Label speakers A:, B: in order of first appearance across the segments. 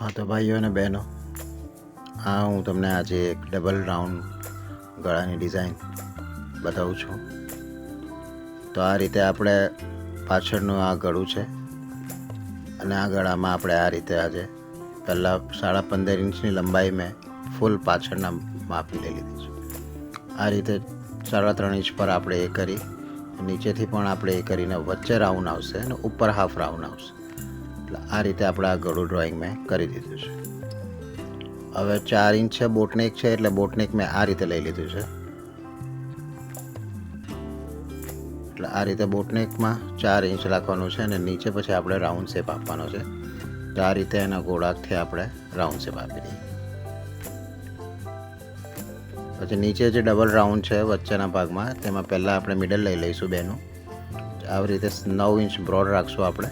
A: હા, તો ભાઈઓ અને બહેનો, આ હું તમને આજે એક ડબલ રાઉન્ડ ગળાની ડિઝાઇન બતાવું છું. તો આ રીતે આપણે પાછળનું આ ગળું છે અને આ ગળામાં આપણે આ રીતે આજે પહેલાં સાડા પંદર ઇંચની લંબાઈ મેં ફૂલ પાછળના માપી લઈ લીધી છે. આ રીતે સાડા ત્રણ ઇંચ પર આપણે એ કરી, નીચેથી પણ આપણે એ કરીને વચ્ચે રાઉન્ડ આવશે અને ઉપર હાફ રાઉન્ડ આવશે. એટલે આ રીતે આપણે આ ગળું ડ્રોઈંગ મેં કરી દીધું છે. હવે ચાર ઇંચ છે, બોટનેક છે, એટલે બોટનેક મેં આ રીતે લઈ લીધું છે. એટલે આ રીતે બોટનેકમાં ચાર ઇંચ રાખવાનું છે અને નીચે પછી આપણે રાઉન્ડ શેપ આપવાનો છે. તો આ રીતે એના ગોળાકથી આપણે રાઉન્ડ શેપ આપી દઈએ. પછી નીચે જે ડબલ રાઉન્ડ છે વચ્ચેના ભાગમાં, તેમાં પહેલાં આપણે મિડલ લઈ લઈશું બેનું. આવી રીતે નવ ઇંચ બ્રોડ રાખશું આપણે.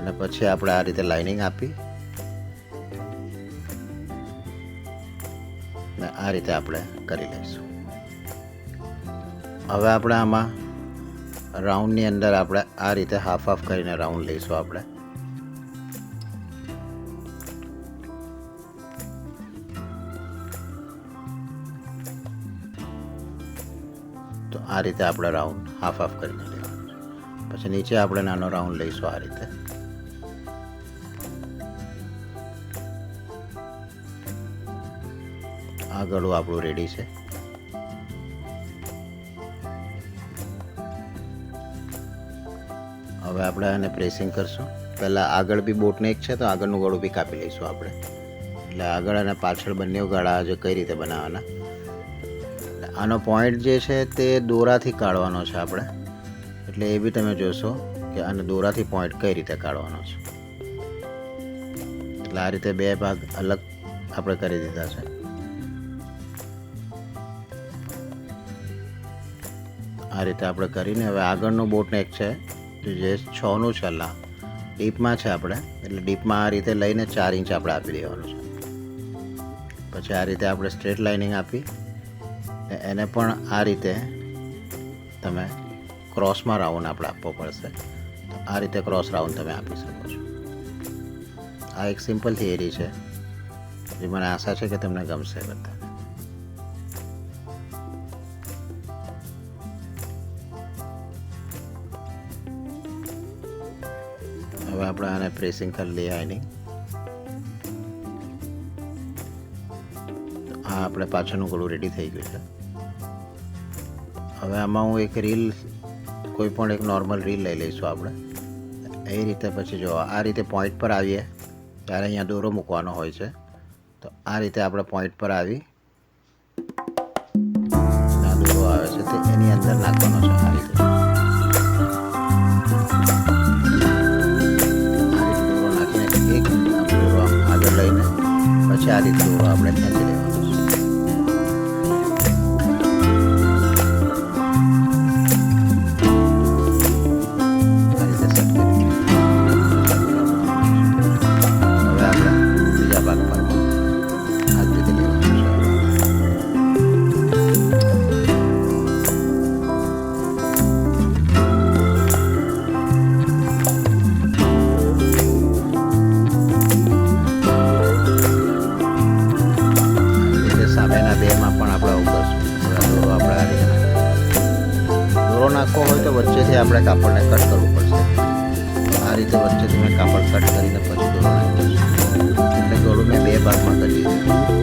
A: અને પછી આપણે આ રીતે લાઇનિંગ આપી. ને આ રીતે આપણે કરી લઈશું. હવે આપણે આમાં રાઉન્ડની અંદર આપણે આ રીતે હાફ હાફ કરીને રાઉન્ડ લઈશું આપણે. તો આ રીતે આપણે રાઉન્ડ હાફ હાફ કરીને લેવાનું પછી નીચે આપણે નાનો રાઉન્ડ લઈશું આ રીતે. આ ગળું આપણું રેડી છે. હવે આપણે આને પ્રેસિંગ કરશું. પહેલાં આગળ બી બોટને એક છે તો આગળનું ગળું બી કાપી લઈશું આપણે. એટલે આગળ અને પાછળ બંને ગળા જે કઈ રીતે બનાવવાના. આનો પોઈન્ટ જે છે તે દોરાથી કાઢવાનો છે આપણે. એટલે એ બી તમે જોશો કે આને દોરાથી પોઈન્ટ કઈ રીતે કાઢવાનો છે. એટલે આ રીતે બે ભાગ અલગ આપણે કરી દીધા છે. આ રીતે આપણે કરીને હવે આગળનું બોટનેક છે, જે છનું છે લા. ડીપમાં છે આપણે, એટલે ડીપમાં આ રીતે લઈને ચાર ઇંચ આપણે આપી દેવાનું છે. પછી આ રીતે આપણે સ્ટ્રેટ લાઇનિંગ આપી એને પણ આ રીતે તમે ક્રોસમાં રાઉન્ડ આપણે આપવો પડશે. તો આ રીતે ક્રોસ રાઉન્ડ તમે આપી શકો છો. આ એક સિમ્પલ થિયરી છે. જે મને આશા છે કે તમને ગમશે બધા. હવે આપણે આને પ્રેસિંગ કરી લઈએ એની આ આપણે પાછળનું ગળું રેડી થઈ ગયું છે. હવે આમાં હું એક રીલ કોઈ પણ એક નોર્મલ રીલ લઈ લઈશું આપણે. એ રીતે પછી જો આ રીતે પોઈન્ટ પર આવીએ, ત્યારે અહીંયા દોરો મૂકવાનો હોય છે. તો આ રીતે આપણે પોઈન્ટ પર આવી. દોરો આવે છે તે એની અંદર નાખવાનો છે. પછી આ રીતે આપણે કાપડને કટ કરવું પડશે. આ રીતે વચ્ચે તમે કાપડ કટ કરીને પછી દોરો નાખી દઈશું એટલે દોરો મેં બે ભાગમાં કરી દીધું